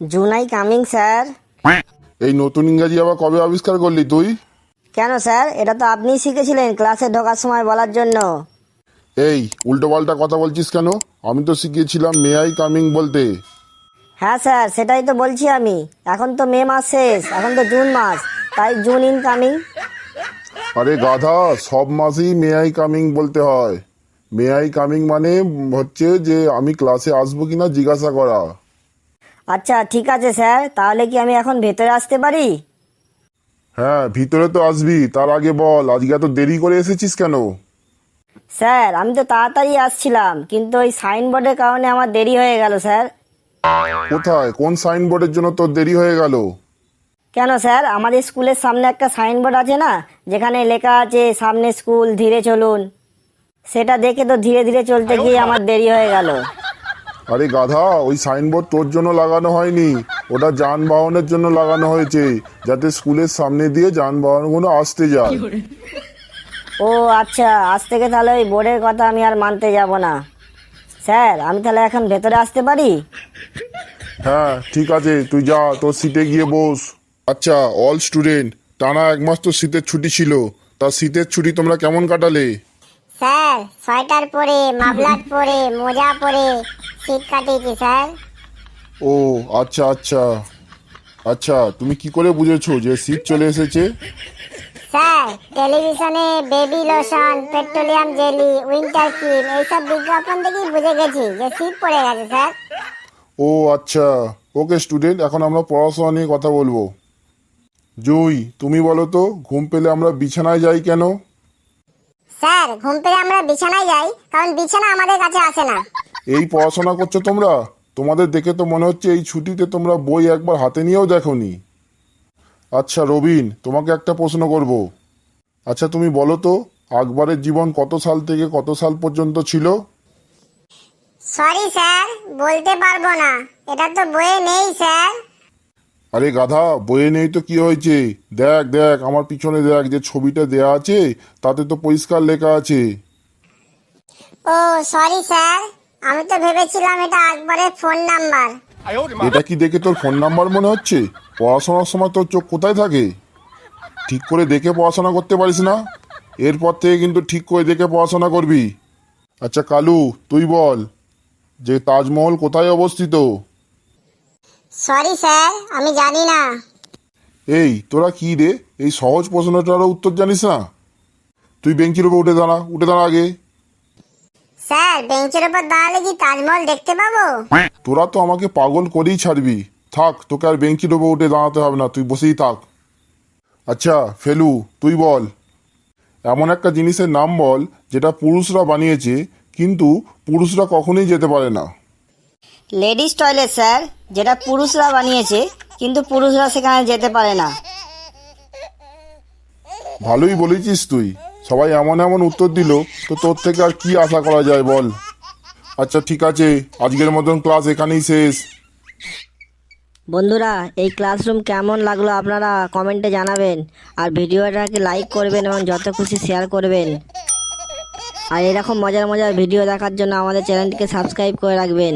জুনাই coming sir. এই নতুন ইংরাজি আবার কবে আবিষ্কার করলি তুই? কেন স্যার? এটা তো আপনিই শিখেছিলেন ক্লাসে ঢোকার সময় বলার জন্য। এই উল্টো পাল্টা কথা বলছিস কেন? আমি তো শিখিয়েছিলাম মে আই কামিং বলতে। হ্যাঁ স্যার সেটাই তো বলছি আমি। এখন তো মে মাস শেষ এখন তো জুন মাস। তাই জুন ইন কামিং। আরে গাধা সব মাসেই মে আই কামিং বলতে হয়। মে আই কামিং মানে হচ্ছে যে আমি ক্লাসে আসব কিনা জিজ্ঞাসা করা। আচ্ছা ঠিক আছে স্যার। তাহলে কি আমি এখন ভেতরে আসতে পারি? হ্যাঁ ভিতরে তো আসবি। তার আগে বল আজকে এত দেরি করে এসেছিস কেন? স্যার আমি তো তাড়াতাড়ি আসছিলাম কিন্তু ওই সাইনবোর্ডের কারণে আমার দেরি হয়ে গেল স্যার। কোথায়? কোন সাইনবোর্ডের জন্য তোর দেরি হয়ে গেল? কেন স্যার? আমাদের স্কুলের সামনে একটা সাইনবোর্ড আছে না যেখানে লেখা আছে সামনে স্কুল ধীরে চলুন। সেটা দেখে তো ধীরে ধীরে চলতে গিয়ে আমার দেরি হয়ে গেল। আরে গাধা ওই সাইনবোর্ড তোর জন্য লাগানো হয়নি। ওটা যানবাহনের জন্য লাগানো হয়েছে। যাতে স্কুলের সামনে দিয়ে যানবাহনগুলো আসতে যায়। ও আচ্ছা আজ থেকে তাহলে ওই বোর্ডের কথা আমি আর মানতে যাব না। স্যার আমি তাহলে এখন ভেতরে আসতে পারি? হ্যাঁ ঠিক আছে তুই যা তোর সিটে গিয়ে বস। আচ্ছা অল স্টুডেন্ট টানা এক মাস তো শীতের ছুটি ছিল। তা শীতের ছুটি তোমরা কেমন কাটালে? স্যার সোয়েটার পরে মাফলার পরে মোজা পরে শীত কাটিয়েছি স্যার? ও আচ্ছা আচ্ছা। আচ্ছা তুমি কি করে বুঝেছ যে শীত চলে এসেছে? স্যার টেলিভিশনে baby lotion petroleum jelly winter cream এইসব বিজ্ঞাপন দেখেই বুঝে গেছি যে শীত পড়ে গেছে স্যার। ও আচ্ছা। ওকে স্টুডেন্ট এখন আমরা পড়াশোনা নিয়ে কথা বলব। জুই তুমি বলো তো ঘুম পেলে আমরা বিছানায় যাই কেন? স্যার ঘুম পেলে আমরা বিছানায় যাই কারণ বিছানা আমাদের কাছে আসে না। এই পড়াশোনা করছ তোমরা? তোমাদের দেখে তো মনে হচ্ছে এই ছুটিতে তোমরা বই একবার হাতে নিয়েও দেখোনি। আচ্ছা রবিন তোমাকে একটা প্রশ্ন করব। আচ্ছা তুমি বলো তো আকবরের জীবন কত সাল থেকে কত সাল পর্যন্ত ছিল? সরি স্যার বলতে পারব না। এটা তো বইয়ে নেই স্যার আরে গাধা বইয়ে নেই তো কি হয়েছে? দেখ দেখ আমার পিছনে দেখ যে ছবিটা দেয়া আছে তাতে তো পরিষ্কার লেখা আছে। ও সরি স্যার আমি তো ভেবেছিলাম এটা আকবরের ফোন নাম্বার এটা কি দেখে তোর ফোন নাম্বার মনে হচ্ছে? পড়াশোনার সময় তোর চোখ কোথায় থাকে? ঠিক করে দেখে পড়াশোনা করতে পারিস না? এরপর থেকে কিন্তু ঠিক করে দেখে পড়াশোনা করবি। আচ্ছা কালু তুই বল যে তাজমহল কোথায় অবস্থিত? সরি স্যার আমি জানি না। এই তোরা কি রে? এই সহজ প্রশ্নটারও উত্তর জানিস না? তুই বেঞ্চির উপর উঠে দাঁড়া উঠে দাঁড়া আগে। স্যার বেঞ্চের উপর দাঁড়ালে কি তাজমহল দেখতে পাবো? তোরা তো আমাকে পাগল করেই ছাড়বি। থাক তোকে আর বেঞ্চির উপর উঠে দাঁড়াতে হবে না তুই বসেই থাক। আচ্ছা ফেলু তুই বল। এমন একটা জিনিসের নাম বল যেটা পুরুষরা বানিয়েছে কিন্তু পুরুষরা কখনোই যেতে পারে না। লেডিস টয়লেট স্যার যেটা পুরুষরা বানিয়েছে কিন্তু পুরুষরা সেখানে যেতে পারে না। ভালোই বলেছিস তুই। সবাই এমন এমন উত্তর দিল, তো তোর থেকে আর কি আশা করা যায় বল? আচ্ছা ঠিক আছে, আজকের মতন ক্লাস এখানেই শেষ। বন্ধুরা, এই ক্লাসরুম কেমন লাগল আপনারা কমেন্টে জানাবেন, আর ভিডিওটাকে লাইক করবেন এবং যত খুশি শেয়ার করবেন। আর এরকম মজার মজার ভিডিও দেখার জন্য আমাদের চ্যানেলটিকে সাবস্ক্রাইব করে রাখবেন।